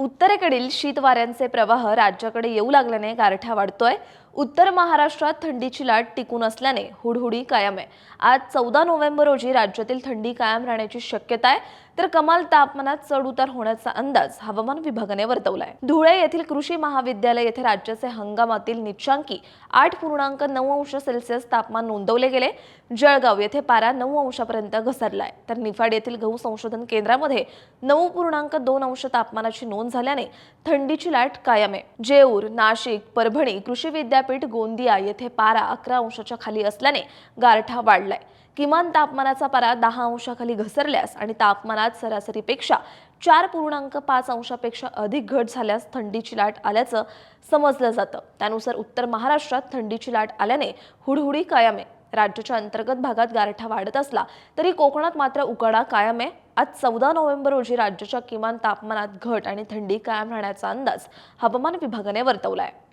उत्तरेकडील शीत वाऱ्यांचे प्रवाह राज्याकडे येऊ लागल्याने गारठा वाढतोय. उत्तर महाराष्ट्रात थंडीची लाट टिकून असल्याने हुडहुडी कायम आहे. आज चौदा नोव्हेंबर रोजी राज्यातील थंडी कायम राहण्याची शक्यता आहे. तर कमाल तापमानात चढ उतार होण्याचा अंदाज हवामान विभागाने वर्तवलाय. धुळे येथील कृषी महाविद्यालय येथे राज्याचे हंगामातील निचांकी आठ पूर्णांक नऊ अंश सेल्सिअस तापमान नोंदवले गेले. जळगाव येथे पारा नऊ अंशापर्यंत घसरलाय. तर निफाड येथील गहू संशोधन केंद्रामध्ये नऊ पूर्णांक दोन अंश तापमानाची नोंद झाल्याने थंडीची लाट कायम आहे. जेऊर नाशिक परभणी कृषी विद्यापीठ गोंदिया येथे पारा अकरा अंशाच्या खाली असल्याने गारठा वाढलाय. किमान तापमानाचा पारा दहा अंशाखाली घसरल्यास आणि तापमानात सरासरीपेक्षा चार पूर्णांक पाच अंशापेक्षा अधिक घट झाल्यास थंडीची लाट आल्याचं समजलं जातं. त्यानुसार उत्तर महाराष्ट्रात थंडीची लाट आल्याने हुडहुडी कायम आहे. राज्याच्या अंतर्गत भागात गारठा वाढत असला तरी कोकणात मात्र उकाडा कायम आहे. आज चौदा नोव्हेंबर रोजी राज्याच्या किमान तापमानात घट आणि थंडी कायम राहण्याचा अंदाज हवामान विभागाने वर्तवला आहे